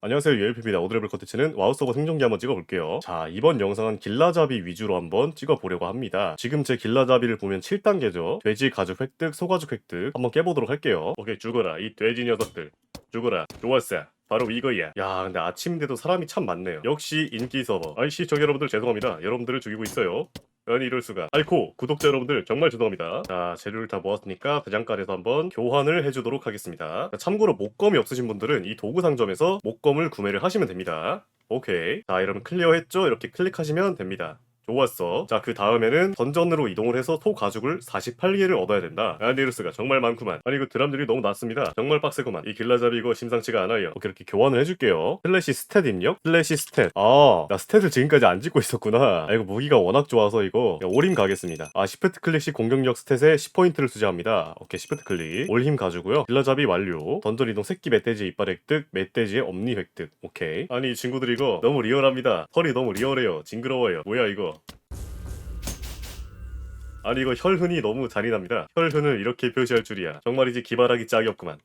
안녕하세요. 유엘피입니다. 오드레블 컨텐츠는 와우 서버 생존기 한번 찍어볼게요. 자 이번 영상은 길라잡이 위주로 한번 찍어보려고 합니다. 지금 제 길라잡이를 보면 7단계죠. 돼지 가죽 획득 소가죽 획득 한번 깨보도록 할게요. 오케이 죽어라 이 돼지 녀석들. 죽어라 좋았어. 바로 이거야. 야 근데 아침인데도 사람이 참 많네요. 역시 인기 서버. 아이씨 저 여러분들 죄송합니다. 여러분들을 죽이고 있어요 아니 이럴 수가. 아이코 구독자 여러분들 정말 죄송합니다. 자 재료를 다 모았으니까 대장간에서 한번 교환을 해주도록 하겠습니다. 자, 참고로 목검이 없으신 분들은 이 도구 상점에서 목검을 구매를 하시면 됩니다. 오케이. 자 여러분 클리어했죠? 이렇게 클릭하시면 됩니다 좋았어. 자, 그 다음에는 던전으로 이동을 해서 소 가죽을 48개를 얻어야 된다. 아니르스가 정말 많구만. 아니, 그 드람들이 너무 낮습니다. 정말 빡세구만. 이 길라잡이 이거 심상치가 않아요. 오케이, 이렇게 교환을 해줄게요. 슬래시 스탯 입력? 슬래시 스탯. 아, 나 스탯을 지금까지 안 찍고 있었구나. 아, 이거 무기가 워낙 좋아서 이거 올힘 가겠습니다. 아, 시프트 클릭 시 공격력 스탯에 10포인트를 수지합니다. 오케이, 시프트 클릭. 올힘 가지고요. 길라잡이 완료. 던전 이동 새끼 멧돼지 이빨 획득, 멧돼지의 엄니 획득. 오케이. 아니, 이 친구들 이거 너무 리얼합니다. 털이 너무 리얼해요. 징그러워요. 뭐야, 이거. 아니 이거 혈흔이 너무 잔인합니다. 혈흔을 이렇게 표시할 줄이야. 정말이지 기발하기 짝이 없구만.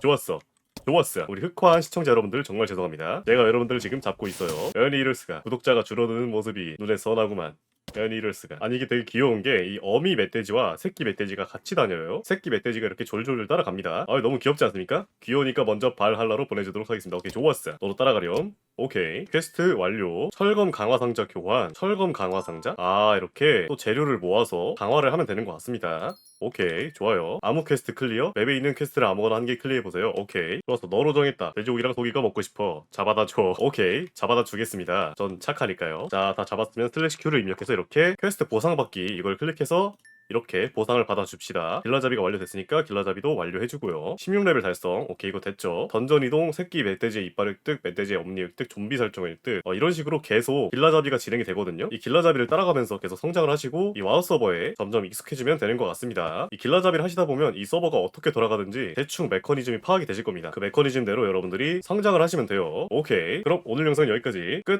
좋았어. 좋았어. 우리 흑화한 시청자 여러분들 정말 죄송합니다. 제가 여러분들을 지금 잡고 있어요. 연이 이럴 수가. 구독자가 줄어드는 모습이 눈에 선하구만. 연이 이럴 수가. 아니 이게 되게 귀여운 게 이 어미 멧돼지와 새끼 멧돼지가 같이 다녀요. 새끼 멧돼지가 이렇게 졸졸 따라갑니다. 아 너무 귀엽지 않습니까? 귀여우니까 먼저 발 할라로 보내주도록 하겠습니다. 오케이 좋았어. 너도 따라가렴. 오케이. 퀘스트 완료. 철검 강화 상자 교환. 철검 강화 상자? 아 이렇게 또 재료를 모아서 강화를 하면 되는 것 같습니다. 오케이. 좋아요. 아무 퀘스트 클리어? 맵에 있는 퀘스트를 아무거나 한 개 클리어해보세요. 오케이. 좋았어 너로 정했다. 돼지고기랑 소기가 먹고 싶어. 잡아다 줘. 오케이. 잡아다 주겠습니다. 전 착하니까요. 자 다 잡았으면 슬래시 Q를 입력해서 이렇게 퀘스트 보상받기 이걸 클릭해서 이렇게 보상을 받아줍시다. 길라잡이가 완료됐으니까 길라잡이도 완료해주고요. 16레벨 달성. 오케이 이거 됐죠. 던전 이동, 새끼 멧돼지의 이빨 획득, 멧돼지의 엄니 획득, 좀비 설정 획득 어, 이런 식으로 계속 길라잡이가 진행이 되거든요. 이 길라잡이를 따라가면서 계속 성장을 하시고 이 와우 서버에 점점 익숙해지면 되는 것 같습니다. 이 길라잡이를 하시다 보면 이 서버가 어떻게 돌아가든지 대충 메커니즘이 파악이 되실 겁니다. 그 메커니즘대로 여러분들이 성장을 하시면 돼요. 오케이. 그럼 오늘 영상 여기까지 끝.